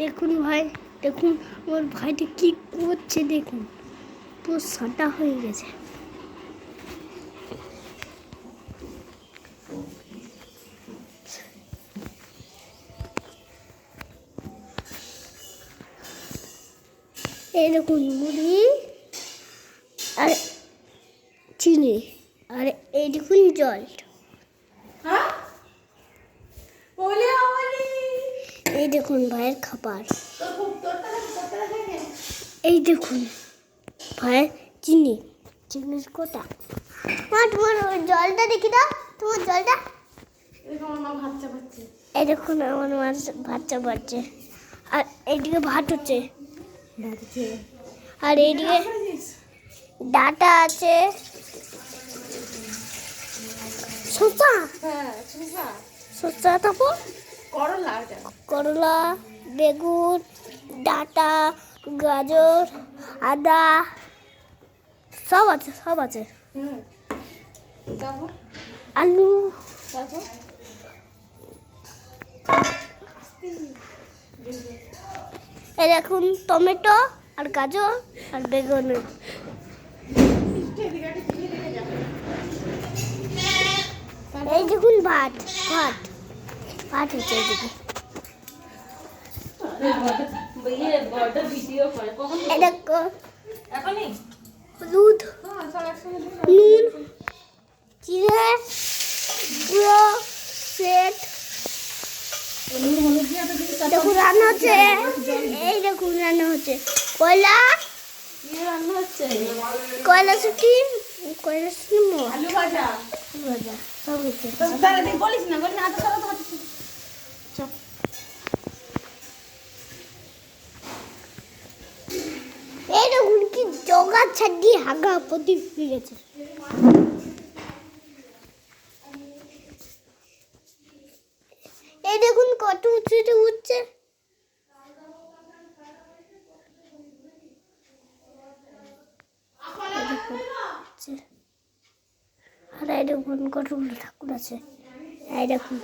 দেখুন ভাই, দেখুন আমার ভাইটা কি করছে দেখুন। পুরো সাটা হয়ে গেছে। দেখুন মুড়ি আর চিনি, আর এই দেখুন জল। হ্যাঁ? এই দেখুন ভাইয়ের খাবার। এই দেখুন ভাইয়ের চিনি চিনির কোটা। তোমার জলটা দেখি দাও, তোমার জলটা। এই দেখুন, আমার মাছ বাচ্চা বাচ্চা আর এইদিকে ভাত হচ্ছে। আর এইদিকে ডাটা আছে। শসা। শসা, তারপর? করলা করলা বেগুন ডাটা গাজর আদা সব আছে সব আছে। আলু। এই দেখুন টমেটো আর গাজর আর বেগুন। এই দেখুন ভাত ভাত। এই দেখো এখনই হলুদ দিবো। নুন জিরে গুঁড়ো সেট দিবি, দেখুন রান্না হচ্ছে এই দেখুন রান্না হচ্ছে কয়লা রান্না হচ্ছে কয়লা শুটি কয়লা মোয়া আলু ভাজা। ভাজা। সব হচ্ছে বলিস না বলিস না জগা ছাড়ি হাগা প্রতি ফিরেছে। এই দেখুন কত উঁচুতে উঠছে। আর এই দেখুন কতগুলো ঠাকুর আছে। এই দেখুন।